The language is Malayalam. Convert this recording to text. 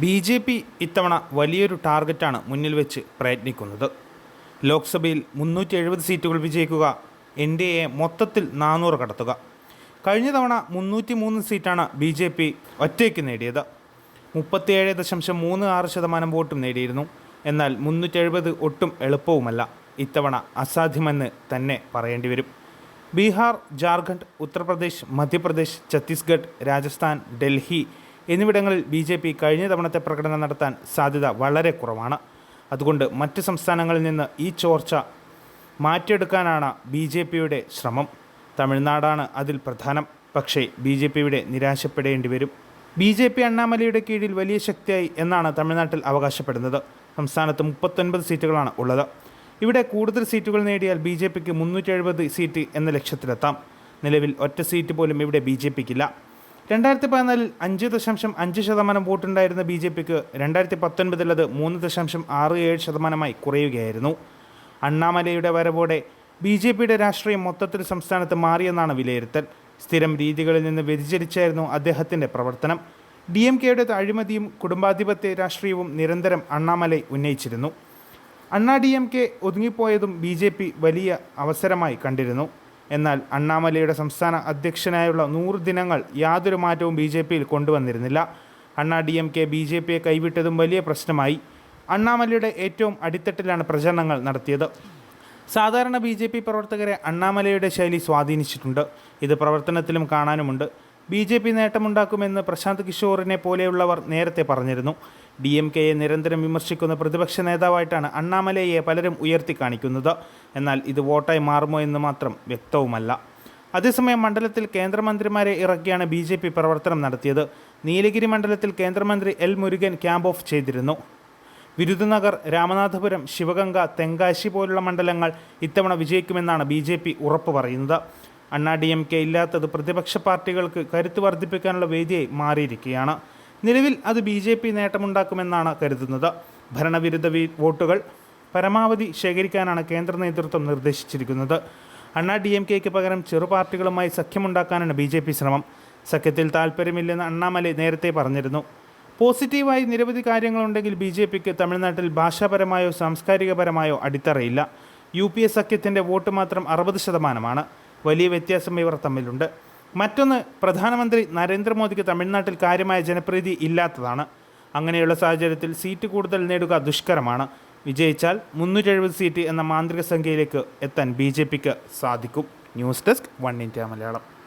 ബി ജെ പി ഇത്തവണ വലിയൊരു ടാർഗറ്റാണ് മുന്നിൽ വെച്ച് പ്രയത്നിക്കുന്നത്. ലോക്സഭയിൽ മുന്നൂറ്റി എഴുപത് സീറ്റുകൾ വിജയിക്കുക എൻ ഡി എ മൊത്തത്തിൽ നാനൂറ് കടത്തുക. കഴിഞ്ഞ തവണ മുന്നൂറ്റി മൂന്ന് സീറ്റാണ് ബി ജെ പി ഒറ്റയ്ക്ക് നേടിയത്. മുപ്പത്തിയേഴ് ദശാംശം മൂന്ന് ആറ് ശതമാനം വോട്ടും നേടിയിരുന്നു. എന്നാൽ മുന്നൂറ്റി എഴുപത് ഒട്ടും എളുപ്പവുമല്ല. ഇത്തവണ അസാധ്യമെന്ന് തന്നെ പറയേണ്ടി വരും. ബീഹാർ ജാർഖണ്ഡ് ഉത്തർപ്രദേശ് മധ്യപ്രദേശ് ഛത്തീസ്ഗഡ് രാജസ്ഥാൻ ഡൽഹി എന്നിവിടങ്ങളിൽ ബി ജെ പി കഴിഞ്ഞ തവണത്തെ പ്രകടനം നടത്താൻ സാധ്യത വളരെ കുറവാണ്. അതുകൊണ്ട് മറ്റ് സംസ്ഥാനങ്ങളിൽ നിന്ന് ഈ ചോർച്ച മാറ്റിയെടുക്കാനാണ് ബി ജെ പിയുടെ ശ്രമം. തമിഴ്നാടാണ് അതിൽ പ്രധാനം. പക്ഷേ ബി ജെ പിയുടെ നിരാശപ്പെടേണ്ടി വരും. ബി ജെ പി അണ്ണാമലയുടെ കീഴിൽ വലിയ ശക്തിയായി എന്നാണ് തമിഴ്നാട്ടിൽ അവകാശപ്പെടുന്നത്. സംസ്ഥാനത്ത് മുപ്പത്തൊൻപത് സീറ്റുകളാണ് ഉള്ളത്. ഇവിടെ കൂടുതൽ സീറ്റുകൾ നേടിയാൽ ബി ജെ പിക്ക് മുന്നൂറ്റി എഴുപത് സീറ്റ് എന്ന ലക്ഷ്യത്തിലെത്താം. നിലവിൽ ഒറ്റ സീറ്റ് പോലും ഇവിടെ ബി ജെ പിക്കില്ല. രണ്ടായിരത്തി പതിനാലിൽ അഞ്ച് ദശാംശം അഞ്ച് ശതമാനം വോട്ടുണ്ടായിരുന്ന ബി ജെ പിക്ക് രണ്ടായിരത്തി പത്തൊൻപതിൽ അത് മൂന്ന് ദശാംശം ആറ് ഏഴ് ശതമാനമായി കുറയുകയായിരുന്നു. അണ്ണാമലയുടെ വരവോടെ ബി ജെ പിയുടെ രാഷ്ട്രീയം മൊത്തത്തിൽ സംസ്ഥാനത്ത് മാറിയെന്നാണ് വിലയിരുത്തൽ. സ്ഥിരം രീതികളിൽ നിന്ന് വ്യതിചരിച്ചായിരുന്നു അദ്ദേഹത്തിന്റെ പ്രവർത്തനം. ഡി എം കെയുടെ അഴിമതിയും കുടുംബാധിപത്യ രാഷ്ട്രീയവും നിരന്തരം അണ്ണാമലൈ ഉന്നയിച്ചിരുന്നു. അണ്ണാ ഡി എം കെ ഒതുങ്ങിപ്പോയതും ബി ജെ പി വലിയ അവസരമായി കണ്ടിരുന്നു. എന്നാൽ അണ്ണാമലയുടെ സംസ്ഥാന അധ്യക്ഷനായുള്ള നൂറ് ദിനങ്ങൾ യാതൊരു മാറ്റവും ബി ജെ പിയിൽ കൊണ്ടുവന്നിരുന്നില്ല. Anna D M K B J പിയെ കൈവിട്ടതും വലിയ പ്രശ്നമായി. അണ്ണാമലയുടെ ഏറ്റവും അടിത്തട്ടിലാണ് പ്രചരണങ്ങൾ നടത്തിയത്. സാധാരണ ബി ജെ പി പ്രവർത്തകരെ അണ്ണാമലയുടെ ശൈലി സ്വാധീനിച്ചിട്ടുണ്ട്. ഇത് പ്രവർത്തനത്തിലും കാണാനുമുണ്ട്. ബി ജെ പി നേട്ടമുണ്ടാക്കുമെന്ന് പ്രശാന്ത് കിഷോറിനെ പോലെയുള്ളവർ നേരത്തെ പറഞ്ഞിരുന്നു. ഡി എം കെയെ നിരന്തരം വിമർശിക്കുന്ന പ്രതിപക്ഷ നേതാവായിട്ടാണ് അണ്ണാമലയെ പലരും ഉയർത്തി കാണിക്കുന്നത് എന്നാൽ ഇത് വോട്ടായി മാറുമോ എന്ന് മാത്രം വ്യക്തവുമല്ല. അതേസമയം മണ്ഡലത്തിൽ കേന്ദ്രമന്ത്രിമാരെ ഇറക്കിയാണ് ബി ജെ പി പ്രവർത്തനം നടത്തിയത്. നീലഗിരി മണ്ഡലത്തിൽ കേന്ദ്രമന്ത്രി എൽ മുരുകൻ ക്യാമ്പ് ഓഫ് ചെയ്തിരുന്നു. വിരുദനഗർ രാമനാഥപുരം ശിവഗംഗ തെങ്കാശി പോലുള്ള മണ്ഡലങ്ങൾ ഇത്തവണ വിജയിക്കുമെന്നാണ് ബി ജെ പി ഉറപ്പ് പറയുന്നത്. അണ്ണാ ഡി എം കെ ഇല്ലാത്തത് പ്രതിപക്ഷ പാർട്ടികൾക്ക് കരുത്ത് വർദ്ധിപ്പിക്കാനുള്ള വേദിയായി മാറിയിരിക്കുകയാണ്. നിലവിൽ അത് ബി ജെ പി നേട്ടമുണ്ടാക്കുമെന്നാണ് കരുതുന്നത്. ഭരണവിരുദ്ധ വോട്ടുകൾ പരമാവധി ശേഖരിക്കാനാണ് കേന്ദ്ര നേതൃത്വം നിർദ്ദേശിച്ചിരിക്കുന്നത്. അണ്ണാ ഡി എം കെക്ക് പകരം ചെറു പാർട്ടികളുമായി സഖ്യമുണ്ടാക്കാനാണ് ബി ജെ പി ശ്രമം. സഖ്യത്തിൽ താല്പര്യമില്ലെന്ന് അണ്ണാമലൈ നേരത്തെ പറഞ്ഞിരുന്നു. പോസിറ്റീവായി നിരവധി കാര്യങ്ങളുണ്ടെങ്കിൽ ബി ജെ പിക്ക് തമിഴ്നാട്ടിൽ ഭാഷാപരമായോ സാംസ്കാരികപരമായോ അടിത്തറയില്ല. യു പി എ സഖ്യത്തിന്റെ വോട്ട് മാത്രം അറുപത് ശതമാനമാണ്. വലിയ വ്യത്യാസം ഇവർ തമ്മിലുണ്ട്. മറ്റൊന്ന് പ്രധാനമന്ത്രി നരേന്ദ്രമോദിക്ക് തമിഴ്നാട്ടിൽ കാര്യമായ ജനപ്രീതി ഇല്ലാത്തതാണ്. അങ്ങനെയുള്ള സാഹചര്യത്തിൽ സീറ്റ് കൂടുതൽ നേടുക ദുഷ്കരമാണ്. വിജയിച്ചാൽ മുന്നൂറ്റി എഴുപത് സീറ്റ് എന്ന മാന്ത്രിക സംഖ്യയിലേക്ക് എത്താൻ ബി സാധിക്കും. News desk one India Malayalam.